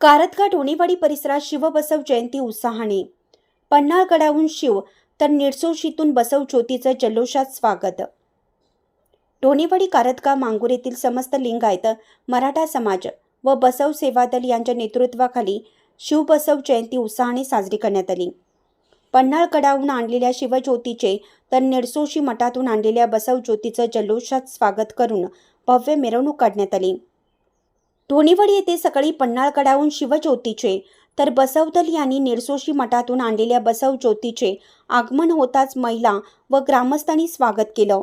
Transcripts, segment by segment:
कारतघाट उणीवाडी परिसरात शिवबसव जयंती उत्साहाने. पन्हाळगडाहून शिव तर निडसोशीतून बसव ज्योतीचं जल्लोषात स्वागत. ढोणीवाडी कारतगा मांगूर येथील समस्त लिंगायत मराठा समाज व बसव सेवा दल यांच्या नेतृत्वाखाली शिवबसव जयंती उत्साहाने साजरी करण्यात आली. पन्हाळगडाहून आणलेल्या शिवज्योतीचे तर निडसोशी मठातून आणलेल्या बसव ज्योतीचं जल्लोषात स्वागत करून भव्य मिरवणूक काढण्यात आली. धोनीवड येथे सकाळी पन्हाळगडाहून शिवज्योतीचे तर बसवदल यांनी निरसोशी मठातून आणलेल्या बसव ज्योतीचे आगमन होताच महिला व ग्रामस्थांनी स्वागत केलं.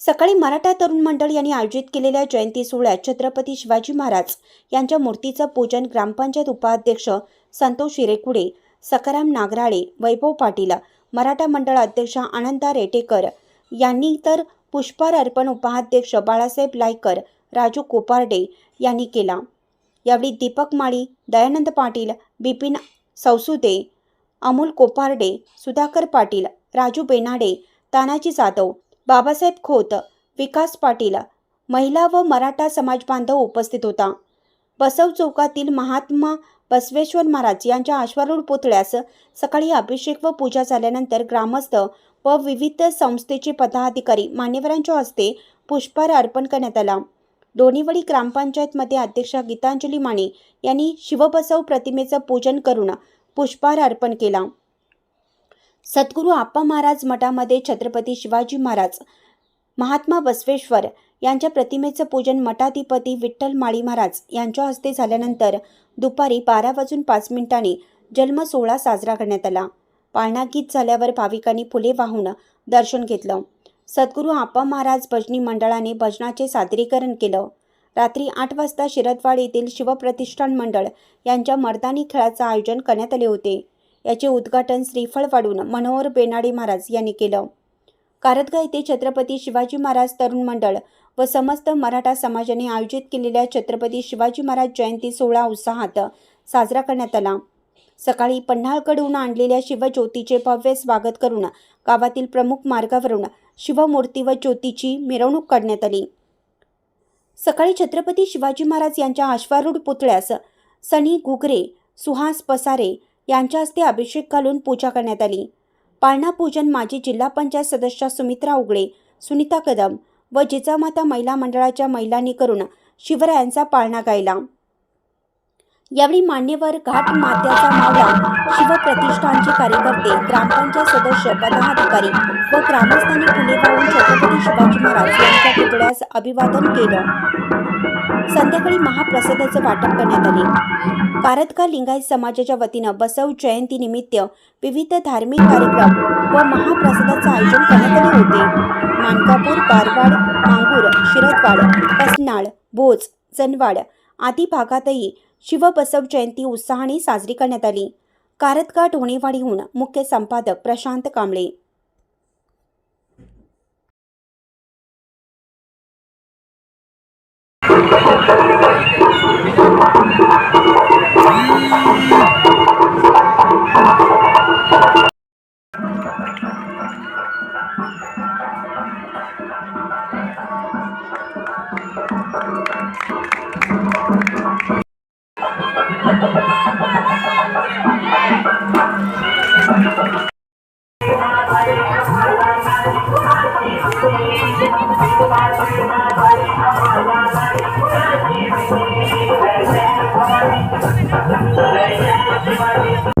सकाळी मराठा तरुण मंडळ यांनी आयोजित केलेल्या जयंती सोहळ्यात छत्रपती शिवाजी महाराज यांच्या मूर्तीचं पूजन ग्रामपंचायत उपाध्यक्ष संतोष हिरेकुडे सकाराम नागराळे वैभव पाटील मराठा मंडळ अध्यक्ष आनंदा रेटेकर यांनी तर पुष्पार अर्पण उपाध्यक्ष बाळासाहेब लायकर राजू कोपार्डे यांनी केला. यावेळी दीपक माळी दयानंद पाटील बिपिन सौसुदे अमोल कोपार्डे सुधाकर पाटील राजू बेनाडे तानाजी जाधव बाबासाहेब खोत विकास पाटील महिला व मराठा समाज बांधव उपस्थित होता. बसव चौकातील महात्मा बसवेश्वर महाराज यांच्या अश्वारूढ पुतळ्यास सकाळी अभिषेक व पूजा झाल्यानंतर ग्रामस्थ व विविध संस्थेचे पदाधिकारी मान्यवरांच्या हस्ते पुष्पहार अर्पण करण्यात आला. दोन्हीवडी ग्रामपंचायतमध्ये अध्यक्षा गीतांजली माने यांनी शिवबसव प्रतिमेचं पूजन करून पुष्पहार अर्पण केला. सद्गुरू आप्पा महाराज मठामध्ये छत्रपती शिवाजी महाराज महात्मा बसवेश्वर यांच्या प्रतिमेचं पूजन मठाधिपती विठ्ठल माळी महाराज यांच्या हस्ते झाल्यानंतर दुपारी बारा वाजून पाच मिनिटांनी जन्म सोहळा साजरा करण्यात आला. पाळणा गीत झाल्यावर भाविकांनी फुले वाहून दर्शन घेतलं. सद्गुरू आप्पा महाराज भजनी मंडळाने भजनाचे सादरीकरण केलं. रात्री आठ वाजता शिरदवाड येथील शिवप्रतिष्ठान मंडळ यांच्या मर्दानी खेळाचं आयोजन करण्यात आले होते. याचे उद्घाटन श्रीफळ वाढून मनोहर बेनाडे महाराज यांनी केलं. कारदगा येथे छत्रपती शिवाजी महाराज तरुण मंडळ व समस्त मराठा समाजाने आयोजित केलेल्या छत्रपती शिवाजी महाराज जयंती सोहळा उत्साहात साजरा करण्यात आला. सकाळी पन्हाळकडून आणलेल्या शिवज्योतीचे भव्य स्वागत करून गावातील प्रमुख मार्गावरून शिवमूर्ती व ज्योतीची मिरवणूक काढण्यात आली. सकाळी छत्रपती शिवाजी महाराज यांच्या अश्वारूढ पुतळ्यास सनी घुगरे सुहास पसारे यांच्या हस्ते अभिषेक घालून पूजा करण्यात आली. पाळणा पूजन माजी जिल्हा पंचायत सदस्या सुमित्रा उगळे सुनीता कदम व जिजामाता महिला मंडळाच्या महिलांनी करून शिवरायांचा पाळणा गायला. यावेळी मान्यवर घाट मात्याचा मावळा शिवप्रतिष्ठानचे कार्यकर्ते ग्रामपंचायत सदस्य पदाधिकारी व ग्रामस्थांनी फुले वाहून छत्रपती शिवाजी महाराज यांच्या पुतळ्यास अभिवादन केलं. संध्याकाळी महाप्रसादाचं वाटप करण्यात आले. कारतका लिंगायत समाजाच्या वतीनं बसव जयंती निमित्त विविध धार्मिक कार्यक्रम व महाप्रसादाचं आयोजन करण्यात आले होते. मानकापूर बारवाड मांगूर शिरदवाड पसनाळ भोज जनवाड आदी भागातही शिवबसव जयंती उत्साहाने साजरी करण्यात आली. कारतका ढोणेवाडीहून मुख्य संपादक प्रशांत कांबळे Thank you.